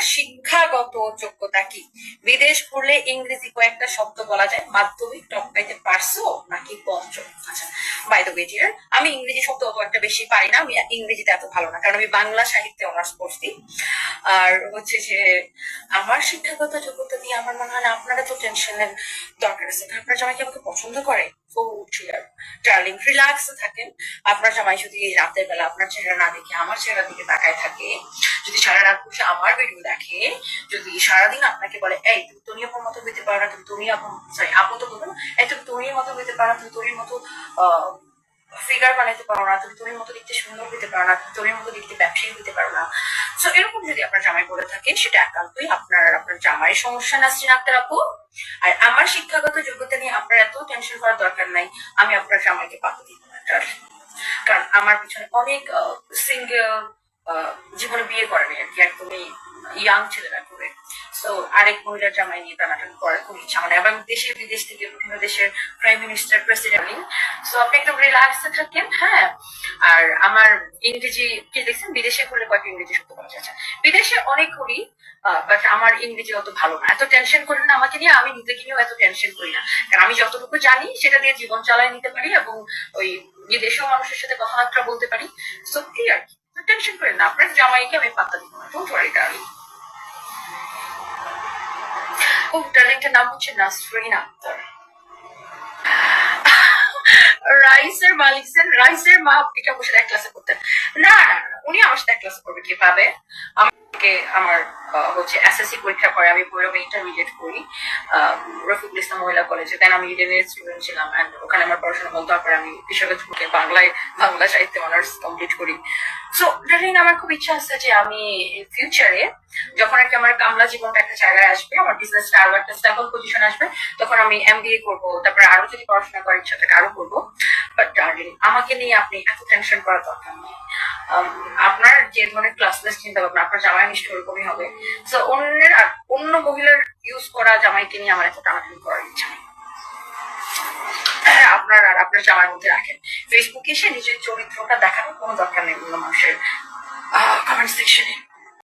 she শিক্ষাগত যোগ্যতা কি? বিদেশ পড়লে ইংরেজি কয়েকটা শব্দ বলা যায়। মাধ্যমিক টপকাইতে পারছ নাকি পঞ্চম আচ্ছা বাই দ্য ডিয়ার আমি ইংরেজি শব্দ একটা বেশি পারি না। আমি ইংরেজিতে এত ভালো না, কারণ আমি বাংলা সাহিত্যে অনার্স পড়ছি। আর হচ্ছে যে আমার শিক্ষাগত যোগ্যতা দিয়ে আমার মনে হয় না আপনারা তো টেনশনের দরকার আছে। আপনার জামাইকে আমাকে পছন্দ করে? ও ডার্লিং রিল্যাক্স থাকেন। আপনার জামাই যদি রাতের বেলা আপনার চেহারা না দেখে, আমার চেহারা দিকে তাকায় থাকে, যদি সারা রাত বসে আমার ভিডিও দেখে যদি সারাদিন আপনাকে বলে, এই, তুমি তুমি আপনার মতো হইতে পারো না, তুমি তুমি আপন সরি আপন তো বলব না, এই, তুমি তুমি মতো হইতে পারো না, তুমি তুমি মতো ফিগার বানাইতে পারো না, তুমি তুমি মতো দেখতে সুন্দর হইতে পারো না, তুমি তুমি মতো দেখতে ব্যবসায়ী হইতে পারো না। সো এরকম যদি আপনার জামাই বলে থাকে সেটা একান্তই আপনার আপনার জামাই সমস্যা নাসরিন আক্তার আপু। আর আমার শিক্ষাগত যোগ্যতা নিয়ে আপনার এত টেনশন করার দরকার নাই, আমি আপনার জামাইকে পাতা দিব না কারণ আমার পিছনে অনেক সিঙ্গেল জীবনে বিয়ে করেনি আর কি একদমই ইয়াং ছেলেরা করে। তো আরেক মহিলার জামাই নিয়ে টানাটানি করার খুব ইচ্ছা মানে এবং দেশের বিদেশ থেকে বিভিন্ন দেশের প্রাইম মিনিস্টার প্রেসিডেন্ট সো আপনি একটু রিল্যাক্সে থাকেন হ্যাঁ? আর আমার ইংরেজি, কি দেখছেন? বিদেশে করলে কয়েকটা ইংরেজি শব্দ বলা যাচ্ছে বিদেশে অনেক করি বাট আমার ইংরেজি অত ভালো না। এত টেনশন করি না আমাকে নিয়ে, আমি নিজেকে নিয়েও এত টেনশন করি না। কারণ আমি যতটুকু জানি, সেটা দিয়ে জীবন চালায় নিতে পারি এবং ওই বিদেশেও মানুষের সাথে কথাবার্তা বলতে পারি। সো ক্লিয়ার টেনশন করেন না, আপনার জামাইকে আমি পাত্তা দিব না ডোন্ট ওয়ারি ডার্লিং ও ডার্লিংটার নাম হচ্ছে নাসরিন আক্তার। রাইসের মালিক স্যার রাইসের মা পিঠা এক ক্লাসে করতেন না না উনি আমার সাথে এক ক্লাসে করবে কীভাবে? আমাকে আমার হচ্ছে এসএসসি পরীক্ষা করে, আমি ভৈরবে ইন্টারমিডিয়েট করি রফিকুল ইসলাম মহিলা কলেজে দেন আমি ইডেনের স্টুডেন্ট ছিলাম অ্যান্ড ওখানে আমার পড়াশোনা বন্ধ হওয়ার পরে আমি কৃষকের ঢুকে বাংলায়, বাংলা সাহিত্যে অনার্স কমপ্লিট করি। সো ডার্লিং আমার খুব ইচ্ছা আছে যে আমি ফিউচারে যখন একটা আমার কামলা জীবনটা একটা জায়গায় আসবে, আমার বিজনেসটা আরও একটা স্টেবল পজিশন আসবে, তখন আমি এমবিএ করব, তারপরে আরও যদি পড়াশোনা করার ইচ্ছা থাকে আরও করব। বাট ডার্লিং আমাকে নিয়ে আপনি এত টেনশন করার দরকার নেই। আপনার যে ধরনের ক্লাসলেস চিন্তা ভাবনা আপনার জামাই নিশ্চয় ওরকমই হবে। সো অন্যের আর অন্য মহিলার ইউজ করা জামাইকে নিয়ে আমার এত টানাটানি করার ইচ্ছা হ্যাঁ, আপনার আর আপনার জামার মধ্যে রাখেন। ফেসবুকে এসে নিজের চরিত্রটা দেখানোর কোনো দরকার নেই অন্য মানুষের। কমেন্ট সেকশনে